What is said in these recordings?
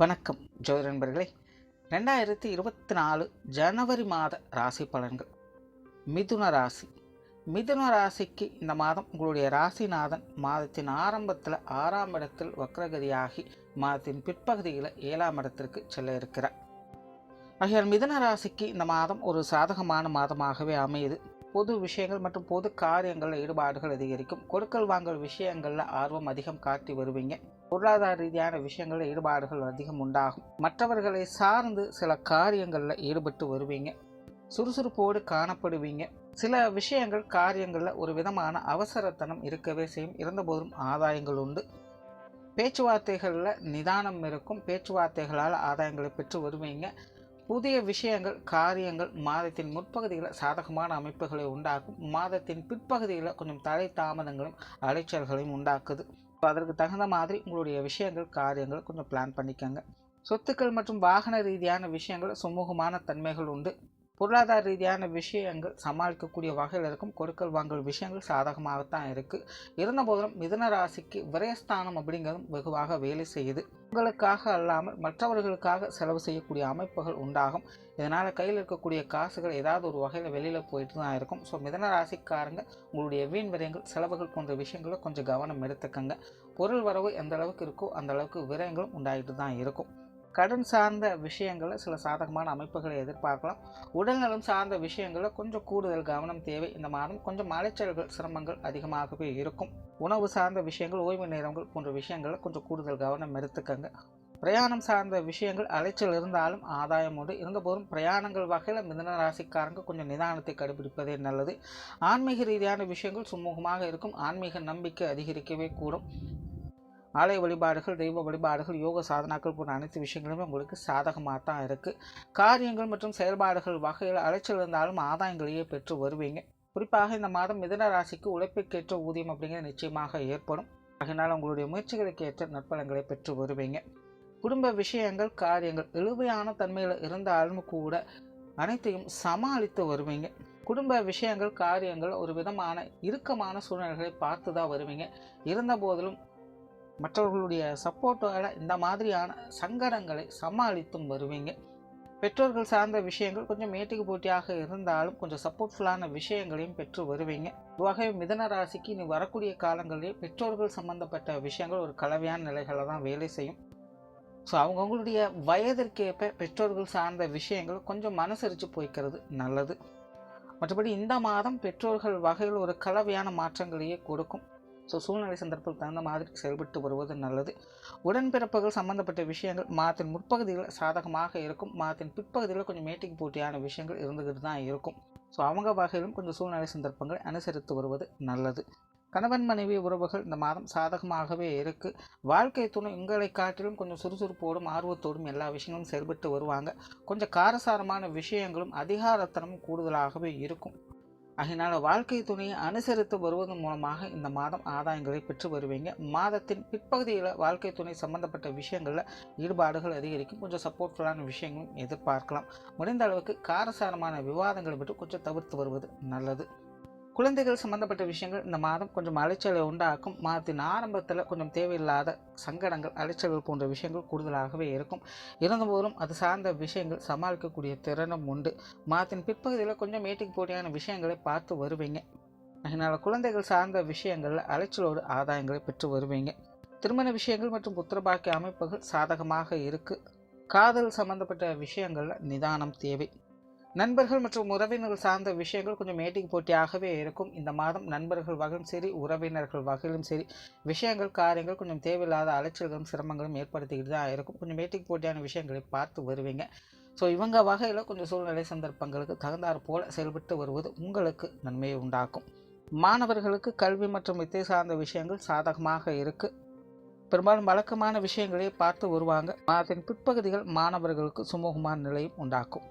வணக்கம் ஜோதி நண்பர்களே. ரெண்டாயிரத்தி இருபத்தி நாலு ஜனவரி மாத ராசி பலன்கள். மிதுன ராசி. மிதுன ராசிக்கு இந்த மாதம் உங்களுடைய ராசிநாதன் மாதத்தின் ஆரம்பத்தில் ஆறாம் இடத்தில் வக்ரகதியாகி மாதத்தின் பிற்பகுதியில் ஏழாம் இடத்திற்கு செல்ல இருக்கிறார். ஆகையால் மிதுன ராசிக்கு இந்த மாதம் ஒரு சாதகமான மாதமாகவே அமையுது. பொது விஷயங்கள் மற்றும் பொது காரியங்களில் ஈடுபாடுகள் அதிகரிக்கும். கொடுக்கல் வாங்கல் விஷயங்களில் ஆர்வம் அதிகம் காட்டி வருவீங்க. பொருளாதார ரீதியான விஷயங்களில் ஈடுபாடுகள் அதிகம் உண்டாகும். மற்றவர்களை சார்ந்து சில காரியங்களில் ஈடுபட்டு வருவீங்க. சுறுசுறுப்போடு காணப்படுவீங்க. சில விஷயங்கள் காரியங்களில் ஒரு விதமான அவசரத்தனம் இருக்கவே செய்யும். இருந்தபோதும் ஆதாயங்கள் உண்டு. பேச்சுவார்த்தைகளில் நிதானம் இருக்கும். பேச்சுவார்த்தைகளால் ஆதாயங்களை பெற்று வருவீங்க. புதிய விஷயங்கள் காரியங்கள் மாதத்தின் முற்பகுதியில் சாதகமான அமைப்புகளை உண்டாக்கும். மாதத்தின் பிற்பகுதியில் கொஞ்சம் தலை தாமதங்களும் அலைச்சல்களையும் உண்டாக்குது. அதற்கு தகுந்த மாதிரி உங்களுடைய விஷயங்கள் காரியங்கள் கொஞ்சம் பிளான் பண்ணிக்கோங்க. சொத்துக்கள் மற்றும் வாகன ரீதியான விஷயங்கள் சுமூகமான தன்மைகள் உண்டு. பொருளாதார ரீதியான விஷயங்கள் சமாளிக்கக்கூடிய வகையில் இருக்கும். கொடுக்கல் வாங்கல் விஷயங்கள் சாதகமாகத்தான் இருக்குது இருந்த போதிலும் மிதன ராசிக்கு விரயஸ்தானம் அப்படிங்கிறதும் வெகுவாக வேலை செய்யுது. உங்களுக்காக அல்லாமல் மற்றவர்களுக்காக செலவு செய்யக்கூடிய அமைப்புகள் உண்டாகும். இதனால் கையில் இருக்கக்கூடிய காசுகள் ஏதாவது ஒரு வகையில் வெளியில் போயிட்டு தான் இருக்கும். ஸோ மிதன ராசிக்காரங்க உங்களுடைய வீண் விரயங்கள் செலவுகள் போன்ற விஷயங்களை கொஞ்சம் கவனம் எடுத்துக்கங்க. பொருள் வரவு எந்த அளவுக்கு இருக்கோ அந்த அளவுக்கு விரயங்களும் உண்டாகிட்டு தான் இருக்கும். கடன் சார்ந்த விஷயங்களில் சில சாதகமான அமைப்புகளை எதிர்பார்க்கலாம். உடல்நலம் சார்ந்த விஷயங்களில் கொஞ்சம் கூடுதல் கவனம் தேவை. இந்த மாதம் கொஞ்சம் அலைச்சல்கள் சிரமங்கள் அதிகமாகவே இருக்கும். உணவு சார்ந்த விஷயங்கள் ஓய்வு நேரங்கள் போன்ற விஷயங்களில் கொஞ்சம் கூடுதல் கவனம் எடுத்துக்கங்க. பிரயாணம் சார்ந்த விஷயங்கள் அலைச்சல் இருந்தாலும் ஆதாயம் உண்டு. இருந்தபோதும் பிரயாணங்கள் வகையில் மிதன ராசிக்காரங்க கொஞ்சம் நிதானத்தை கடைபிடிப்பதே நல்லது. ஆன்மீக ரீதியான விஷயங்கள் சுமூகமாக இருக்கும். ஆன்மீக நம்பிக்கை அதிகரிக்கவே கூடும். ஆலய வழிபாடுகள் தெய்வ வழிபாடுகள் யோக சாதனாக்கள் போன்ற அனைத்து விஷயங்களுமே உங்களுக்கு சாதகமாக தான் இருக்குது காரியங்கள் மற்றும் செயல்பாடுகள் வகையில் அலைச்சல் இருந்தாலும் ஆதாயங்களையே பெற்று வருவீங்க. குறிப்பாக இந்த மாதம் மிதன ராசிக்கு உழைப்புக்கேற்ற ஊதியம் அப்படிங்கிறது நிச்சயமாக ஏற்படும். அதனால் உங்களுடைய முயற்சிகளுக்கு ஏற்ற நற்பலன்களை பெற்று வருவீங்க. குடும்ப விஷயங்கள் காரியங்கள் இழுவையான தன்மையில் இருந்தாலும் கூட அனைத்தையும் சமாளித்து வருவீங்க. குடும்ப விஷயங்கள் காரியங்கள் ஒரு விதமான இறுக்கமான சூழ்நிலைகளை பார்த்து தான் வருவீங்க. இருந்த போதிலும் மற்றவர்களுடைய சப்போர்ட்டோட இந்த மாதிரியான சங்கடங்களை சமாளித்தும் வருவீங்க. பெற்றோர்கள் சார்ந்த விஷயங்கள் கொஞ்சம் மேட்டுக்கு போட்டியாக இருந்தாலும் கொஞ்சம் சப்போர்ட்ஃபுல்லான விஷயங்களையும் பெற்று வருவீங்க. பொதுவாக மிதன ராசிக்கு இனி வரக்கூடிய காலங்களிலே பெற்றோர்கள் சம்பந்தப்பட்ட விஷயங்கள் ஒரு கலவையான நிலைகளை தான் வேலை செய்யும். ஸோ அவங்கவுங்களுடைய வயதிற்கேற்ப பெற்றோர்கள் சார்ந்த விஷயங்கள் கொஞ்சம் மனசரித்து போய்க்கிறது நல்லது. மற்றபடி இந்த மாதம் பெற்றோர்கள் வகையில் ஒரு கலவையான மாற்றங்களையே கொடுக்கும். ஸோ சூழ்நிலை சந்தர்ப்பத்துக்கு தகுந்த மாதிரி செயல்பட்டு வருவது நல்லது. உடன்பிறப்புகள் சம்பந்தப்பட்ட விஷயங்கள் மாதத்தின் முற்பகுதியில் சாதகமாக இருக்கும். மாதத்தின் பிற்பகுதியில் கொஞ்சம் மேட்டிங் போட்டியான விஷயங்கள் இருந்துக்கிட்டு தான் இருக்கும். ஸோ அவங்க வகையிலும் கொஞ்சம் சூழ்நிலை சந்தர்ப்பங்களை அனுசரித்து வருவது நல்லது. கணவன் மனைவி உறவுகள் இந்த மாதம் சாதகமாகவே இருக்குது வாழ்க்கை துணை உங்களை காட்டிலும் கொஞ்சம் சுறுசுறுப்போடும் ஆர்வத்தோடும் எல்லா விஷயங்களும் செயல்பட்டு வருவாங்க. கொஞ்சம் காரசாரமான விஷயங்களும் அதிகாரத்தனமும் கூடுதலாகவே இருக்கும். அதனால் வாழ்க்கை துணையை அனுசரித்து வருவதன் மூலமாக இந்த மாதம் ஆதாயங்களை பெற்று வருவீங்க. மாதத்தின் பிற்பகுதியில் வாழ்க்கை துணை சம்பந்தப்பட்ட விஷயங்களில் ஈடுபாடுகள் அதிகரிக்கும். கொஞ்சம் சப்போர்ட்ஃபுல்லான விஷயங்களும் எதிர்பார்க்கலாம். முடிந்த அளவுக்கு காரசாரமான விவாதங்களை விட்டு கொஞ்சம் தவிர்த்து வருவது நல்லது. குழந்தைகள் சம்பந்தப்பட்ட விஷயங்கள் இந்த மாதம் கொஞ்சம் அலைச்சலை உண்டாக்கும். மாதத்தின் ஆரம்பத்தில் கொஞ்சம் தேவையில்லாத சங்கடங்கள் அலைச்சல்கள் போன்ற விஷயங்கள் கூடுதலாகவே இருக்கும். இருந்தபோதும் அது சார்ந்த விஷயங்கள் சமாளிக்கக்கூடிய திறனும் உண்டு. மாதத்தின் பிற்பகுதியில் கொஞ்சம் மேட்டுக்கு போட்டியான விஷயங்களை பார்த்து வருவீங்க. அதனால் குழந்தைகள் சார்ந்த விஷயங்களில் அலைச்சலோடு ஆதாயங்களை பெற்று வருவீங்க. திருமண விஷயங்கள் மற்றும் புத்திரபாக்கிய அமைப்புகள் சாதகமாக இருக்குது காதல் சம்பந்தப்பட்ட விஷயங்களில் நிதானம் தேவை. நண்பர்கள் மற்றும் உறவினர்கள் சார்ந்த விஷயங்கள் கொஞ்சம் மேட்டிங் போட்டியாகவே இருக்கும். இந்த மாதம் நண்பர்கள் வகையும் சரி உறவினர்கள் வகையிலும் சரி விஷயங்கள் காரியங்கள் கொஞ்சம் தேவையில்லாத அலைச்சல்களும் சிரமங்களும் ஏற்படுத்திக்கிட்டு தான் இருக்கும். கொஞ்சம் மேட்டிங் போட்டியான விஷயங்களை பார்த்து வருவீங்க. ஸோ இவங்க வகையில் கொஞ்சம் சூழ்நிலை சந்தர்ப்பங்களுக்கு தகுந்தாற் போல செயல்பட்டு வருவது உங்களுக்கு நன்மையை உண்டாக்கும். மாணவர்களுக்கு கல்வி மற்றும் வித்தை சார்ந்த விஷயங்கள் சாதகமாக இருக்குது பெரும்பாலும் வழக்கமான விஷயங்களே பார்த்து வருவாங்க. மாதத்தின் பிற்பகுதிகள் மாணவர்களுக்கு சுமூகமான நிலையும் உண்டாக்கும்.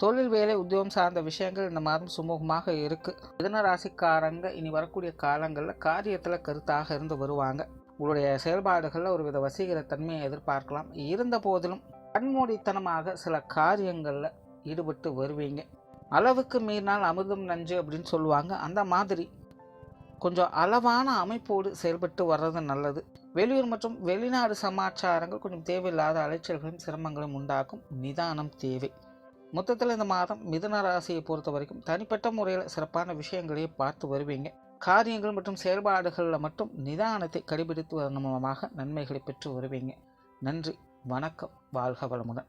தொழில் வேலை உத்தியோகம் சார்ந்த விஷயங்கள் இந்த மாதம் சுமூகமாக இருக்குது மிதன ராசிக்காரங்க இனி வரக்கூடிய காலங்களில் காரியத்தில் கருத்தாக இருந்து வருவாங்க. உங்களுடைய செயல்பாடுகளில் ஒரு வித வசீகர தன்மையை எதிர்பார்க்கலாம். இருந்த போதிலும் கண்மூடித்தனமாக சில காரியங்களில் ஈடுபட்டு வருவீங்க. அளவுக்கு மீறினால் அமிர்தம் நஞ்சு அப்படின்னு சொல்லுவாங்க. அந்த மாதிரி கொஞ்சம் அளவான அமைப்போடு செயல்பட்டு வர்றது நல்லது. வெளியூர் மற்றும் வெளிநாடு சமாச்சாரங்கள் கொஞ்சம் தேவையில்லாத அலைச்சல்களும் சிரமங்களும் உண்டாக்கும். நிதானம் தேவை. மொத்தத்தில் இந்த மாதம் மிதுன ராசியை பொறுத்த வரைக்கும் தனிப்பட்ட முறையில் சிறப்பான விஷயங்களையே பார்த்து வருவீங்க. காரியங்கள் மற்றும் செயல்பாடுகளில் மட்டும் நிதானத்தை கடைபிடித்து வரணும் மூலமாக நன்மைகளை பெற்று வருவீங்க. நன்றி வணக்கம் வாழ்க வளமுடன்.